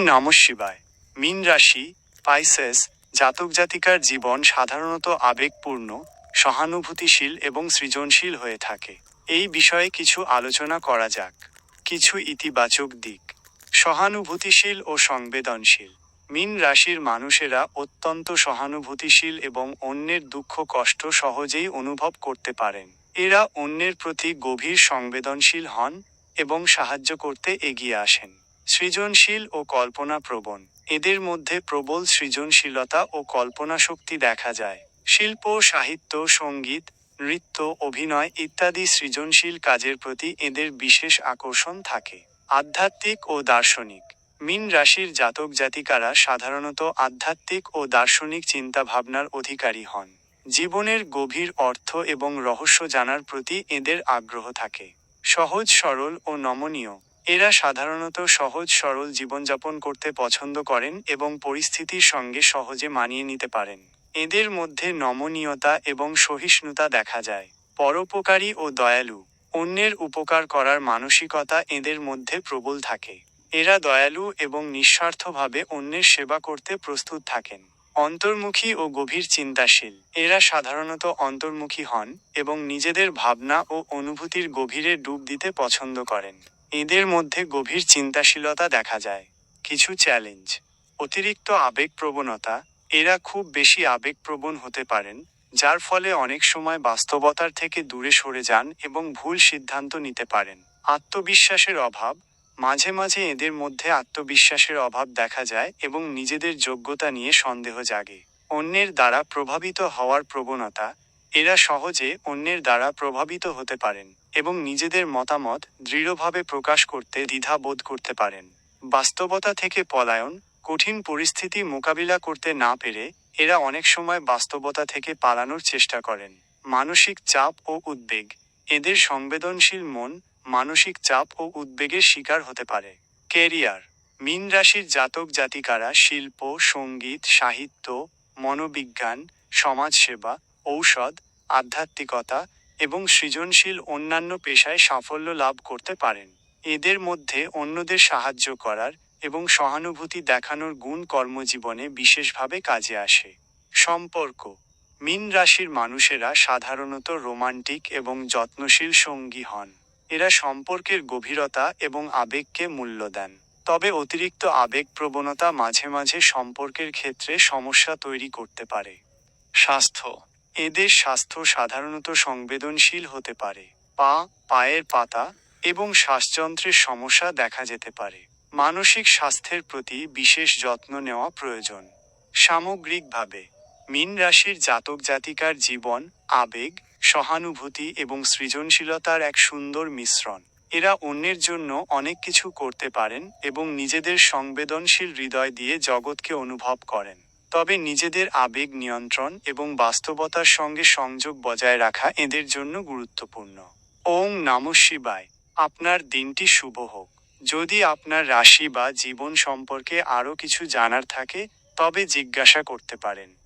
নম শিবায়। মিন রাশি, পাইসেস, জাতক জাতিকার জীবন সাধারণত আবেগপূর্ণ, সহানুভূতিশীল এবং সৃজনশীল হয়ে থাকে। এই বিষয়ে কিছু আলোচনা করা যাক। কিছু ইতিবাচক দিক। সহানুভূতিশীল ও সংবেদনশীল। মিন রাশির মানুষেরা অত্যন্ত সহানুভূতিশীল এবং অন্যের দুঃখ কষ্ট সহজেই অনুভব করতে পারেন। এরা অন্যের প্রতি গভীর সংবেদনশীল হন এবং সাহায্য করতে এগিয়ে আসেন। সৃজনশীল ও কল্পনাপ্রবণ। এদের মধ্যে প্রবল সৃজনশীলতা ও কল্পনা শক্তি দেখা যায়। শিল্প, সাহিত্য, সংগীত, নৃত্য, অভিনয় ইত্যাদি সৃজনশীল কাজের প্রতি এদের বিশেষ আকর্ষণ থাকে। আধ্যাত্মিক ও দার্শনিক। মিন রাশির জাতক জাতিকারা সাধারণত আধ্যাত্মিক ও দার্শনিক চিন্তাভাবনার অধিকারী হন। জীবনের গভীর অর্থ এবং রহস্য জানার প্রতি এদের আগ্রহ থাকে। সহজ, সরল ও নমনীয়। এরা সাধারণত সহজ, সরল জীবনযাপন করতে পছন্দ করেন এবং পরিস্থিতির সঙ্গে সহজে মানিয়ে নিতে পারেন। এদের মধ্যে নমনীয়তা এবং সহিষ্ণুতা দেখা যায়, পরোপকারী ও দয়ালু। অন্যের উপকার করার মানসিকতা এদের মধ্যে প্রবল থাকে। এরা দয়ালু এবং নিঃস্বার্থভাবে অন্যের সেবা করতে প্রস্তুত থাকেন। অন্তর্মুখী ও গভীর চিন্তাশীল। এরা সাধারণত অন্তর্মুখী হন এবং নিজেদের ভাবনা ও অনুভূতির গভীরে ডুব দিতে পছন্দ করেন। এদের মধ্যে গভীর চিন্তাশীলতা দেখা যায়, কিছু চ্যালেঞ্জ অতিরিক্ত আবেগপ্রবণতা। এরা খুব বেশি আবেগপ্রবণ হতে পারেন, যার ফলে অনেক সময় বাস্তবতার থেকে দূরে সরে যান এবং ভুল সিদ্ধান্ত নিতে পারেন। আত্মবিশ্বাসের অভাব, মাঝে মাঝে এদের মধ্যে আত্মবিশ্বাসের অভাব দেখা যায় এবং নিজেদের যোগ্যতা নিয়ে সন্দেহ জাগে। অন্যের দ্বারা প্রভাবিত হওয়ার প্রবণতা, এরা সহজে অন্যের দ্বারা প্রভাবিত হতে পারেন। এবং নিজেদের মতামত দৃঢ়ভাবে প্রকাশ করতে দ্বিধা বোধ করতে পারেন। বাস্তবতা থেকে পলায়ন, কঠিন পরিস্থিতি মোকাবিলা করতে না পেরে এরা অনেক সময় বাস্তবতা থেকে পালানোর চেষ্টা করেন। মানসিক চাপ ও উদ্বেগ। এদের সংবেদনশীল মন মানসিক চাপ ও উদ্বেগের শিকার হতে পারে। কেরিয়ার মিন রাশির জাতক জাতিকারা শিল্প, সংগীত, সাহিত্য, মনোবিজ্ঞান, সমাজসেবা, ঔষধ, আধ্যাত্মিকতা এবং সৃজনশীল অন্যান্য পেশায় সাফল্য লাভ করতে পারেন। এদের মধ্যে অন্যদের সাহায্য করার এবং সহানুভূতি দেখানোর গুণ কর্মজীবনে বিশেষভাবে কাজে আসে। সম্পর্ক মিন রাশির মানুষেরা সাধারণত রোমান্টিক এবং যত্নশীল সঙ্গী হন। এরা সম্পর্কের গভীরতা এবং আবেগকে মূল্য দেন। তবে অতিরিক্ত আবেগ প্রবণতা মাঝে মাঝে সম্পর্কের ক্ষেত্রে সমস্যা তৈরি করতে পারে। স্বাস্থ্য এদের স্বাস্থ্য সাধারণত সংবেদনশীল হতে পারে। পা, পায়ের পাতা এবং শ্বাসযন্ত্রের সমস্যা দেখা যেতে পারে। মানসিক স্বাস্থ্যের প্রতি বিশেষ যত্ন নেওয়া প্রয়োজন। সামগ্রিকভাবে, মিন রাশির জাতক জাতিকার জীবন, আবেগ, সহানুভূতি এবং সৃজনশীলতার এক সুন্দর মিশ্রণ। এরা অন্যের জন্য অনেক কিছু করতে পারেন এবং নিজেদের সংবেদনশীল হৃদয় দিয়ে জগৎকে অনুভব করেন। তবে নিজেদের আবেগ নিয়ন্ত্রণ এবং বাস্তবতার সঙ্গে সংযোগ বজায় রাখা এদের জন্য গুরুত্বপূর্ণ। ওং নাম শিবায়। আপনার দিনটি শুভ হোক। যদি আপনার রাশি বা জীবন সম্পর্কে আরও কিছু জানার থাকে, তবে জিজ্ঞাসা করতে পারেন।